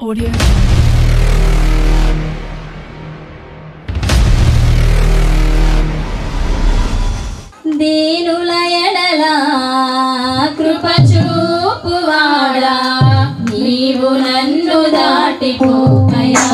Audio. దీనుల ఎడల కృప చూపువాడా నీవు నన్ను దాటిపోయా